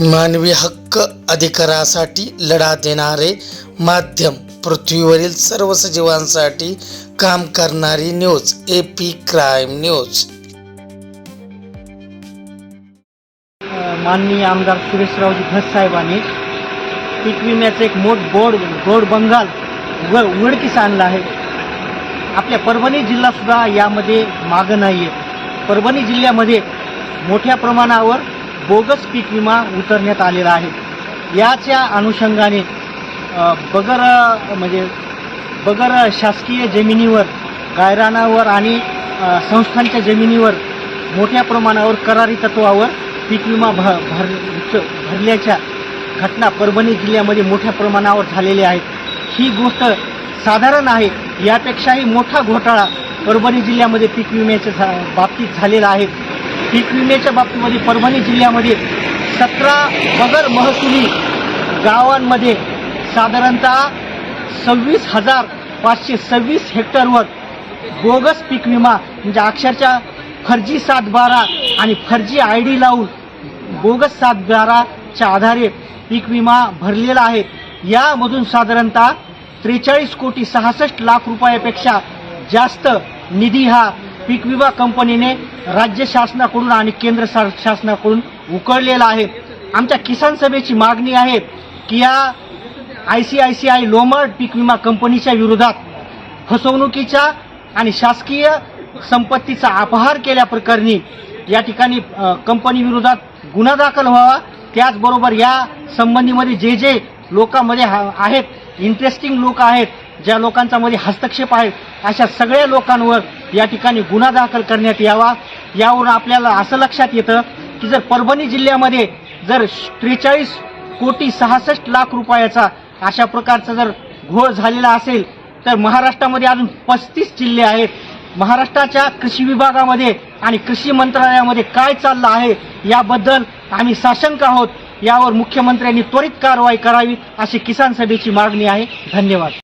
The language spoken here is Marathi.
मानवी हक्क अधिकारासाठी लढा देणारे माध्यम पृथ्वीवरील सर्व सजीवांसाठी काम करणारी news A P crime news माननीय आमदार सुरेशरावजी घस साहेबांनी पीक विम्याचं एक मोठ बोर्ड बोर्ड बंगाल व उघडकीस आणलं आहे. आपल्या परभणी जिल्हासुद्धा यामध्ये मागं नाही आहे परभणी जिल्ह्यामध्ये मोठ्या प्रमाणावर बोगस पीक विमा उतरण्यात आलेला आहे. याच्या अनुषंगाने बगर म्हणजे बगर शासकीय जमिनीवर गायरानावर आणि संस्थांच्या जमिनीवर मोठ्या प्रमाणावर करारी तत्वावर पीक विमा भ भर भरल्याच्या घटना परभणी जिल्ह्यामध्ये मोठ्या प्रमाणावर झालेल्या आहेत. ही गोष्ट साधारण आहे. यापेक्षाही मोठा घोटाळा परभणी जिल्ह्यामध्ये पीक विम्याच्या झा- बाबतीत झालेला आहे. पीक विम्याच्या बाबतीमध्ये परभणी जिल्ह्यामध्ये सतरा बगर महसुली गावांमध्ये साधारणतः सव्वीस हजार पाचशे सव्वीस हेक्टरवर बोगस पीक विमा म्हणजे अक्षरशः फर्जी सात बारा आणि फर्जी आय डी लावून बोगस सात बाराच्या आधारे पीक विमा भरलेला आहे. यामधून साधारणतः त्रेचाळीस कोटी सहासष्ट लाख रुपयापेक्षा जास्त निधी हा पीक विमा कंपनीने राज्य शासनाकडून आणि केंद्र शासनाकडून उकळलेला आहे. आमच्या किसान सभेची मागणी आहे की या I C I C I Lombard पीक विमा कंपनीच्या विरोधात फसवणुकीच्या आणि शासकीय संपत्तीचा अपहार केल्याप्रकरणी या ठिकाणी कंपनीविरोधात कंपनी विरोधात गुन्हा दाखल व्हावा. त्याचबरोबर या संबंधीमध्ये जे जे लोकांमध्ये हा- आहेत इंटरेस्टिंग लोक आहेत ज्या लोकांचा मध्ये हस्तक्षेप आहे अशा सगळ्या लोकांवर या ठिकाणी गुन्हा दाखल करण्यात यावा यावरून आपल्याला असं लक्षात येतं की जर परभणी जिल्ह्यामध्ये जर त्रेचाळीस कोटी सहासष्ट लाख रुपयाचा अशा प्रकारचा जर घोळ झालेला असेल तर महाराष्ट्रामध्ये अजून पस्तीस जिल्हे आहेत. महाराष्ट्राच्या कृषी विभागामध्ये आणि कृषी मंत्रालयामध्ये काय चाललं आहे याबद्दल आम्ही साशंक आहोत. यावर मुख्यमंत्र्यांनी त्वरित कारवाई करावी अशी किसान सभेची मागणी आहे. धन्यवाद.